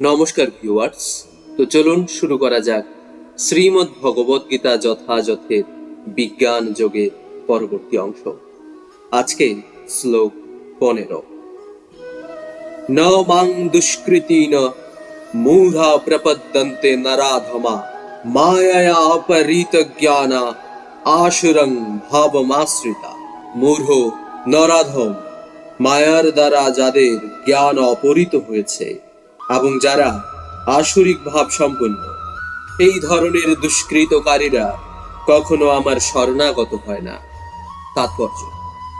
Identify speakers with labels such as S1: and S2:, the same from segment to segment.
S1: নমস্কার ভিউয়ার্স তো চলুন শুরু করা যাক শ্রীমদ্ ভগবত গীতা যথাযথের বিজ্ঞান যোগের পরবর্তী অংশ। আজকে শ্লোক পনেরো। ন মাং দুষ্কৃতি ন মূঢ়া প্রপদ্যন্তে নরাধমা মায়া অপরিত জ্ঞানা আশুরং ভাবমাশ্রিতা। মূঢ় নরাধম, মায়ার দ্বারা যাদের জ্ঞান অপরিত হয়েছে এবং যারা আসরিক ভাব সম্পন্ন এই ধরনের দুষ্কৃতকারীরা কখনো আমার শরণাগত হয় না। তাৎপর্য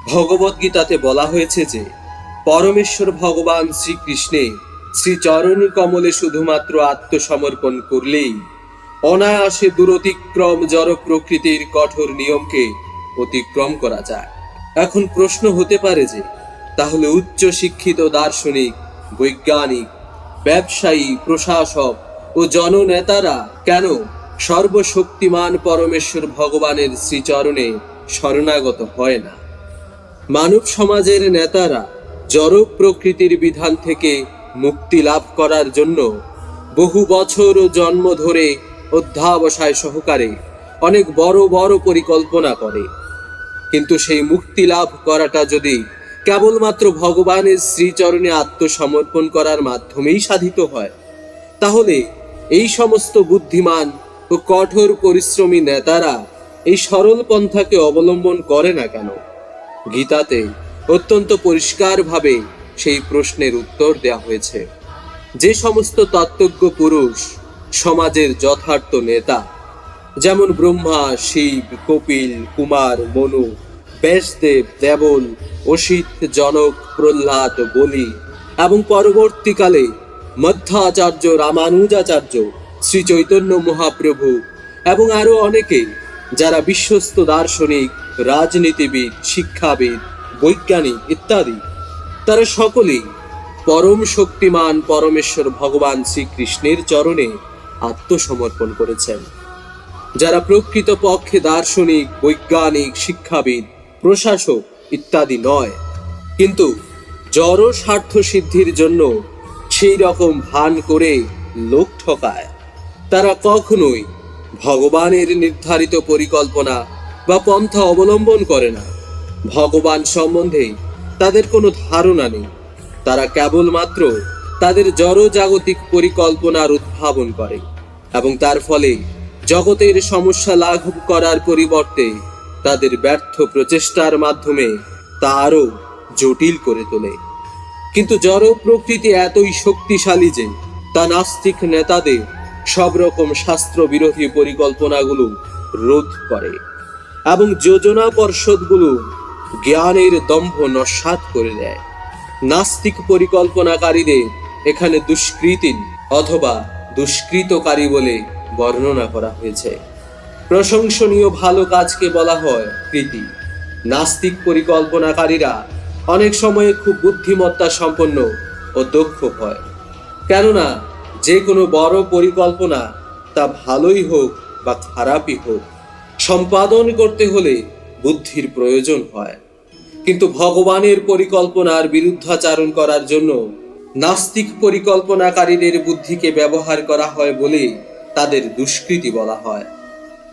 S1: ভগবত গীতাতে বলা হয়েছে যে, পরমেশ্বর ভগবান শ্রীকৃষ্ণে শ্রীচরণ কমলে শুধুমাত্র আত্মসমর্পণ করলেই অনায়াসে দূরতিক্রম জড় প্রকৃতির কঠোর নিয়মকে অতিক্রম করা যায়। এখন প্রশ্ন হতে পারে যে, তাহলে উচ্চ শিক্ষিত দার্শনিক, বৈজ্ঞানিক ব্যবসায়ী, প্রশাসক ও জননেতারা কেন সর্বশক্তিমান পরমেশ্বর ভগবানের শ্রীচরণে শরণাগত হয় না? মানব সমাজের নেতারা জড় প্রকৃতির বিধান থেকে মুক্তি লাভ করার জন্য বহু বছর ও জন্ম ধরে অধ্যাবসায় সহকারে অনেক বড় বড় পরিকল্পনা করে। কিন্তু সেই মুক্তি লাভ করাটা যদি কেবলমাত্র ভগবানের শ্রীচরণে আত্মসমর্পণ করার মাধ্যমেই সাধিত হয়। তাহলে এই সমস্ত বুদ্ধিমান ও কঠোর পরিশ্রমী নেতারা এই সরল পন্থাকে অবলম্বন করে না কেন? গীতাতে অত্যন্ত পরিষ্কারভাবে সেই প্রশ্নের উত্তর দেওয়া হয়েছে। যে সমস্ত তত্ত্বজ্ঞ পুরুষ, সমাজের যথার্থ নেতা, যেমন ব্রহ্মা, শিব, কপিল, কুমার, মনু ব্যাসদেব দেবল অসিত, জনক, প্রহ্লাদ, বলি এবং পরবর্তীকালে মধ্যাচার্য, রামানুজাচার্য শ্রী চৈতন্য মহাপ্রভু এবং আরও অনেকে যারা বিশ্বস্ত দার্শনিক, রাজনীতিবিদ, শিক্ষাবিদ, বৈজ্ঞানিক ইত্যাদি। তারা সকলেই পরম শক্তিমান পরমেশ্বর ভগবান শ্রীকৃষ্ণের চরণে আত্মসমর্পণ করেছেন। যারা প্রকৃত পক্ষে দার্শনিক, বৈজ্ঞানিক, শিক্ষাবিদ প্রশাসক ইত্যাদি নয়। কিন্তু জড় স্বার্থ সিদ্ধির জন্য সেই রকম ভান করে লোক ঠকায়। তারা কখনোই ভগবানের নির্ধারিত পরিকল্পনা বা পন্থা অবলম্বন করে না। ভগবান সম্বন্ধে তাদের কোনো ধারণা নেই। তারা কেবলমাত্র তাদের জড়জাগতিক পরিকল্পনার উদ্ভাবন করে এবং তার ফলে জগতের সমস্যা লাঘব করার পরিবর্তে তাদের ব্যর্থ প্রচেষ্টার মাধ্যমে তা আরও জটিল করে তোলে। কিন্তু জড় প্রকৃতি এতই শক্তিশালী যে তা নাস্তিক নেতাদের সব রকম শাস্ত্র বিরোধী পরিকল্পনাগুলো রোধ করে এবং যোজনা পর্ষদগুলো জ্ঞানের দম্ভ নস্বাত করে দেয়। নাস্তিক পরিকল্পনাকারীদের এখানে দুষ্কৃতী অথবা দুষ্কৃতকারী বলে বর্ণনা করা হয়েছে। প্রশংসনীয় ভালো কাজকে বলা হয় কৃতি। নাস্তিক পরিকল্পনাকারীরা অনেক সময়ে খুব বুদ্ধিমত্তা সম্পন্ন ও দক্ষ হয়। কেননা, যে কোনো বড় পরিকল্পনা তা ভালোই হোক বা খারাপই হোক, সম্পাদন করতে হলে বুদ্ধির প্রয়োজন হয়। কিন্তু ভগবানের পরিকল্পনার বিরুদ্ধাচারণ করার জন্য নাস্তিক পরিকল্পনাকারীদের বুদ্ধিকে ব্যবহার করা হয় বলে তাদের দুষ্কৃতি বলা হয়।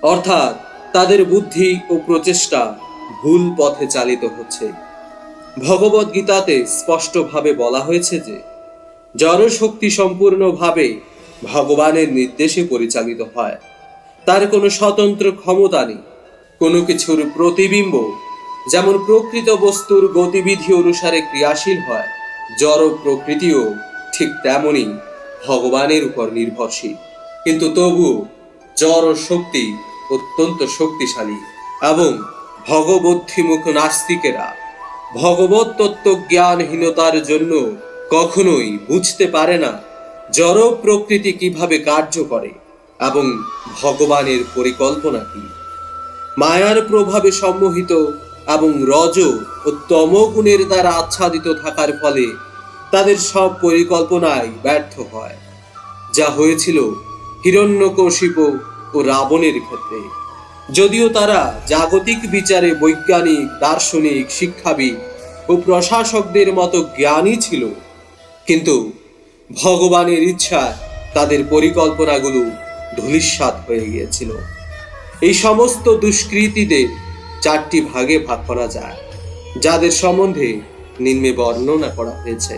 S1: অর্থাৎ তাদের বুদ্ধি ও প্রচেষ্টা ভুল পথে চালিত হচ্ছে। ভগবত গীতাতে স্পষ্টভাবে বলা হয়েছে যে, জড়শক্তি সম্পূর্ণভাবে ভগবানের নির্দেশে পরিচালিত হয়। তার কোনো স্বতন্ত্র ক্ষমতা নেই, কোনো কিছুর প্রতিবিম্ব। যেমন প্রকৃত বস্তুর গতিবিধি অনুসারে ক্রিয়াশীল হয়, জড় প্রকৃতিও ঠিক তেমনই ভগবানের উপর নির্ভরশীল। কিন্তু তবু জড় শক্তি অত্যন্ত শক্তিশালী এবং ভগবদ্ধিমুখ নাস্তিকেরা ভগবত তত্ত্ব জ্ঞানহীনতার জন্য কখনোই বুঝতে পারে না জড় প্রকৃতি কীভাবে কার্য করে এবং ভগবানের পরিকল্পনা কি। মায়ার প্রভাবে সম্মোহিত এবং রজ ও তমগুণের দ্বারা আচ্ছাদিত থাকার ফলে তাদের সব পরিকল্পনাই ব্যর্থ হয়। যা হয়েছিল হিরণ্যকশিপ ও রাবণের ক্ষেত্রে। যদিও তারা জাগতিক বিচারে বৈজ্ঞানিক, দার্শনিক, শিক্ষাবিদ ও প্রশাসকদের মতো জ্ঞানী ছিল, কিন্তু ভগবানের ইচ্ছা তাদের পরিকল্পনাগুলো ধূলিসাৎ হয়ে গিয়েছিল। এই সমস্ত দুষ্কৃতীদের চারটি ভাগে ভাগ করা যায়, যাদের সম্বন্ধে নিম্নে বর্ণনা করা হয়েছে।